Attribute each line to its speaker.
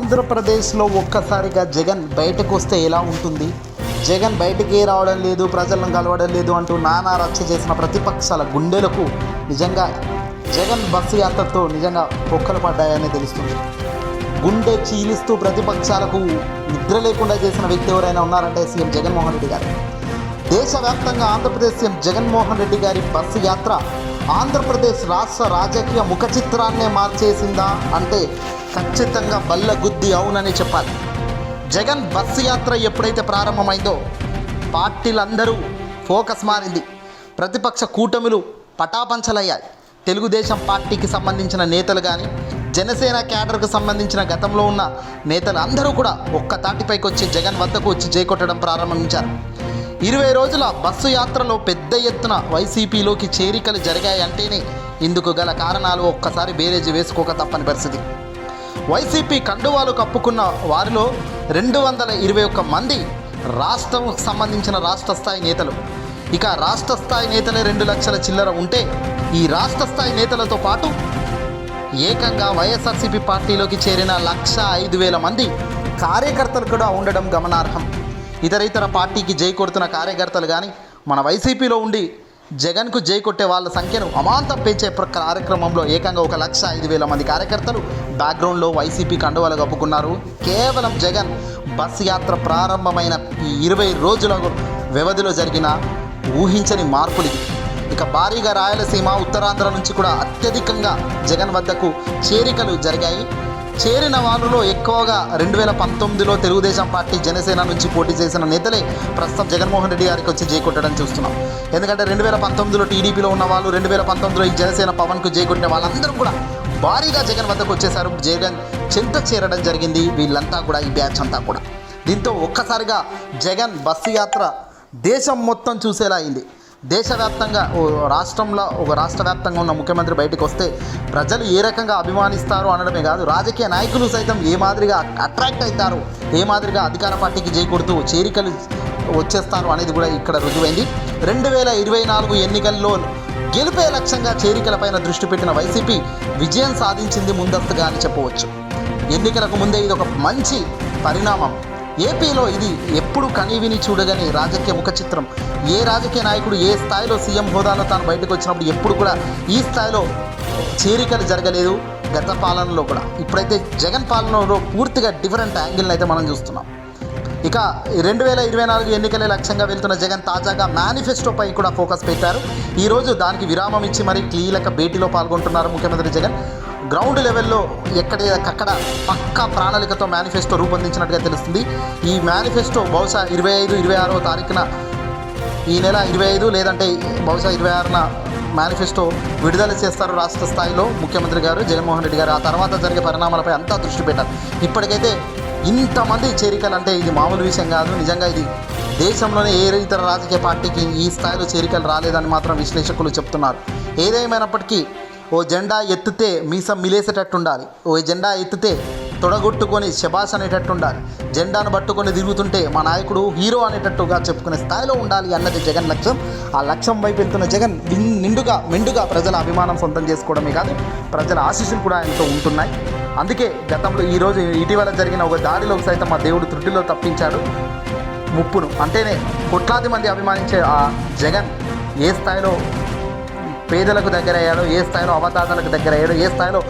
Speaker 1: ఆంధ్రప్రదేశ్లో ఒక్కసారిగా జగన్ బయటకు వస్తే ఎలా ఉంటుంది? జగన్ బయటికి రావడం లేదు ప్రజలను కలవడం లేదు అంటూ నానా రచ్చ చేసిన ప్రతిపక్షాల గుండెలకు నిజంగా జగన్ బస్సు యాత్రతో నిజంగా పొక్కలు పడ్డాయని తెలుస్తుంది. గుండె చీలిస్తూ ప్రతిపక్షాలకు నిద్ర లేకుండా చేసిన వ్యక్తి ఎవరైనా ఉన్నారంటే సీఎం జగన్మోహన్ రెడ్డి గారు. దేశవ్యాప్తంగా ఆంధ్రప్రదేశ్ సీఎం జగన్మోహన్ రెడ్డి గారి బస్సు యాత్ర ఆంధ్రప్రదేశ్ రాష్ట్ర రాజకీయ ముఖ చిత్రాన్నే మార్చేసిందా అంటే ఖచ్చితంగా బల్ల గుద్ది అవునని చెప్పాలి. జగన్ బస్సు యాత్ర ఎప్పుడైతే ప్రారంభమైందో పార్టీలందరూ ఫోకస్ మారింది. ప్రతిపక్ష కూటమిలు పటాపంచలయ్యాయి. తెలుగుదేశం పార్టీకి సంబంధించిన నేతలు కానీ జనసేన క్యాడర్కు సంబంధించిన గతంలో ఉన్న నేతలు అందరూ కూడా ఒక్క తాటిపైకి వచ్చి జగన్ వద్దకు వచ్చి జైకొట్టడం ప్రారంభించారు. ఇరవై రోజుల బస్సు యాత్రలో పెద్ద ఎత్తున వైసీపీలోకి చేరికలు జరిగాయి అంటేనే ఇందుకు గల కారణాలు ఒక్కసారి బేరేజీ వేసుకోక తప్పని పరిస్థితి. వైసీపీ కండువాలు కప్పుకున్న వారిలో రెండు వందల ఇరవై ఒక్క మంది రాష్ట్రం సంబంధించిన రాష్ట్ర స్థాయి నేతలు. ఇక రాష్ట్ర స్థాయి నేతలే రెండు లక్షల చిల్లర ఉంటే ఈ రాష్ట్ర స్థాయి నేతలతో పాటు ఏకంగా వైఎస్ఆర్సీపీ పార్టీలోకి చేరిన లక్ష ఐదు వేల మంది కార్యకర్తలు కూడా ఉండడం గమనార్హం. ఇతర ఇతర పార్టీకి జై కొడుతున్న కార్యకర్తలు కానీ మన వైసీపీలో ఉండి జగన్కు జై కొట్టే వాళ్ళ సంఖ్యను అమాంతం పెంచే ప్ర- కార్యక్రమంలో ఏకంగా ఒక లక్ష ఐదు వేల మంది కార్యకర్తలు బ్యాక్గ్రౌండ్లో వైసీపీ కండువాలు కప్పుకున్నారు. కేవలం జగన్ బస్ యాత్ర ప్రారంభమైన ఈ ఇరవై రోజుల వ్యవధిలో జరిగిన ఊహించని మార్పులు ఇక భారీగా రాయలసీమ ఉత్తరాంధ్ర నుంచి కూడా అత్యధికంగా జగన్ వద్దకు చేరికలు జరిగాయి. చేరిన వాళ్ళలో ఎక్కువగా రెండు వేల పంతొమ్మిదిలో తెలుగుదేశం పార్టీ జనసేన నుంచి పోటీ చేసిన నేతలే ప్రస్తుతం జగన్మోహన్ రెడ్డి గారికి వచ్చి చేకొట్టడం చూస్తున్నాం. ఎందుకంటే రెండు వేల పంతొమ్మిదిలో టీడీపీలో ఉన్న వాళ్ళు రెండు వేల పంతొమ్మిదిలో ఈ జనసేన పవన్కు చేకొట్టిన వాళ్ళందరూ కూడా భారీగా జగన్ వద్దకు వచ్చేసారు జగన్ చెంత చేరడం జరిగింది. వీళ్ళంతా కూడా ఈ బ్యాచ్ అంతా కూడా. దీంతో ఒక్కసారిగా జగన్ బస్సు యాత్ర దేశం మొత్తం చూసేలా అయింది. దేశవ్యాప్తంగా ఓ రాష్ట్రంలో ఒక రాష్ట్ర వ్యాప్తంగా ఉన్న ముఖ్యమంత్రి బయటకు వస్తే ప్రజలు ఏ రకంగా అభిమానిస్తారు అనడమే కాదు రాజకీయ నాయకులు సైతం ఏ మాదిరిగా అట్రాక్ట్ అవుతారు ఏ మాదిరిగా అధికార పార్టీకి చేకూడుతూ చేరికలు వచ్చేస్తారు అనేది కూడా ఇక్కడ రుజువైంది. రెండు వేల ఇరవై నాలుగు ఎన్నికల్లో గెలిపే లక్ష్యంగా చేరికలపైన దృష్టి పెట్టిన వైసీపీ విజయం సాధించింది ముందస్తుగా అని చెప్పవచ్చు. ఎన్నికలకు ముందే ఇది ఒక మంచి పరిణామం. ఏపీలో ఇది ఎప్పుడు కనీవిని చూడగని రాజకీయ ముఖ చిత్రం ఏ రాజకీయ నాయకుడు ఏ స్థాయిలో సీఎం హోదాలో తాను బయటకు వచ్చినప్పుడు ఎప్పుడు కూడా ఈ స్థాయిలో చేరికలు జరగలేదు. గత పాలనలో కూడా. ఇప్పుడైతే జగన్ పాలనలో పూర్తిగా డిఫరెంట్ యాంగిల్ని అయితే మనం చూస్తున్నాం. ఇక రెండు వేల ఇరవై నాలుగు ఎన్నికలే లక్ష్యంగా వెళ్తున్న జగన్ తాజాగా మేనిఫెస్టోపై కూడా ఫోకస్ పెట్టారు. ఈరోజు దానికి విరామం ఇచ్చి మరి కీలక భేటీలో పాల్గొంటున్నారు ముఖ్యమంత్రి జగన్. గ్రౌండ్ లెవెల్లో ఎక్కడికక్కడ పక్కా ప్రణాళికతో మేనిఫెస్టో రూపొందించినట్టుగా తెలుస్తుంది. ఈ మేనిఫెస్టో బహుశా ఇరవై ఐదు ఇరవై ఆరో తారీఖున ఈ నెల ఇరవై ఐదు లేదంటే బహుశా ఇరవై ఆరున మేనిఫెస్టో విడుదల చేస్తారు రాష్ట్ర స్థాయిలో ముఖ్యమంత్రి గారు జగన్మోహన్ రెడ్డి గారు. ఆ తర్వాత జరిగే పరిణామాలపై అంతా దృష్టి పెట్టారు ఇప్పటికైతే ఇంతమంది చేరికలు అంటే ఇది మామూలు విషయం కాదు. నిజంగా ఇది దేశంలోనే ఏ ఇతర రాజకీయ పార్టీకి ఈ స్థాయిలో చేరికలు రాలేదని మాత్రం విశ్లేషకులు చెప్తున్నారు. ఏదేమైనప్పటికీ ఓ జెండా ఎత్తితే మీసం మిలేసేటట్టు ఉండాలి ఓ జెండా ఎత్తితే తొడగొట్టుకొని శబాష్ అనేటట్టు ఉండాలి జెండాను పట్టుకొని తిరుగుతుంటే మా నాయకుడు హీరో అనేటట్టుగా చెప్పుకునే స్థాయిలో ఉండాలి అన్నది జగన్ లక్ష్యం. ఆ లక్ష్యం వైపు వెళ్తున్న జగన్ నిండుగా మెండుగా ప్రజల అభిమానం సొంతం చేసుకోవడమే కాదు ప్రజల ఆశీస్సులు కూడా ఆయనతో ఉంటున్నాయి. అందుకే గతంలో ఈరోజు ఇటీవల జరిగిన ఒక దాడిలో సైతం మా దేవుడు త్రుటిలో తప్పించాడు. ముప్పును అంటేనే కోట్లాది మంది అభిమానించే ఆ జగన్ ఏ స్థాయిలో పేదలకు దగ్గర అయ్యాడో ఏ స్థాయిలో అవతాదాలకు దగ్గర అయ్యాడు ఏ స్థాయిలో